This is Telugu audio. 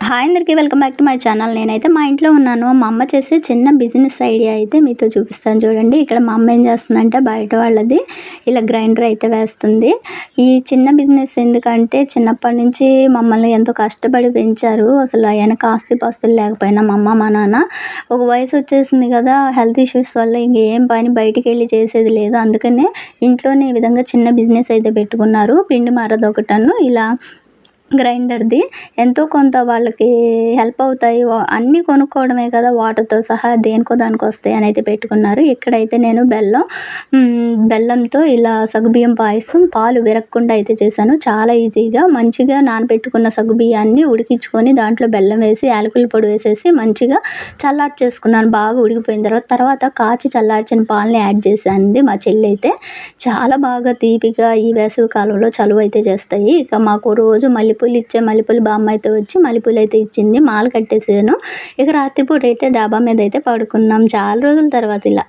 హాయ్ అందరికీ welcome back to my channel. నేనైతే మా ఇంట్లో ఉన్నాను. మా అమ్మ చేసే చిన్న బిజినెస్ ఐడియా అయితే మీతో చూపిస్తాను చూడండి. ఇక్కడ మా అమ్మ ఏం చేస్తుందంటే బయట వాళ్ళది ఇలా గ్రైండర్ అయితే వేస్తుంది. ఈ చిన్న బిజినెస్ ఎందుకంటే చిన్నప్పటి నుంచి మమ్మల్ని ఎంతో కష్టపడి పెంచారు. అసలు వెనక ఆస్తి పాస్తులు లేకపోయినా మా అమ్మ మా నాన్న. ఒక వయసు వచ్చేసింది కదా హెల్త్ ఇష్యూస్ వల్ల ఇంకేం పని బయటికి వెళ్ళి చేసేది లేదు. అందుకనే ఇంట్లోనే ఈ విధంగా చిన్న బిజినెస్ అయితే పెట్టుకున్నారు. పిండి మారదొకటను ఇలా గ్రైండర్ది. ఎంతో కొంత వాళ్ళకి హెల్ప్ అవుతాయి. అన్నీ కొనుక్కోవడమే కదా వాటర్తో సహా దేనికో దానికి వస్తాయి అని అయితే పెట్టుకున్నారు. ఇక్కడైతే నేను బెల్లం బెల్లంతో ఇలా సగ్గుబియ్యం పాయసం పాలు విరగకుండా అయితే చేశాను. చాలా ఈజీగా మంచిగా నానబెట్టుకున్న సగ్గుబియ్యాన్ని ఉడికించుకొని దాంట్లో బెల్లం వేసి యాలకుల పొడి వేసేసి మంచిగా చల్లార్చేసుకున్నాను బాగా ఉడికిపోయిన తర్వాత తర్వాత కాచి చల్లార్చిన పాలని యాడ్ చేసింది మా చెల్లి అయితే. చాలా బాగా తీపిగా ఈ వేసవి కాలంలో చలువ అయితే చేస్తాయి. ఇక మాకు రోజు మళ్ళీ మల్లెపూలు ఇచ్చే మల్లెపూలు బామ్మ అయితే వచ్చి మల్లెపూలు అయితే ఇచ్చింది. మాల కట్టేసాను ఇక రాత్రిపూట అయితే డాబా మీద అయితే పడుకున్నాం. చాలా రోజుల తర్వాత ఇలా.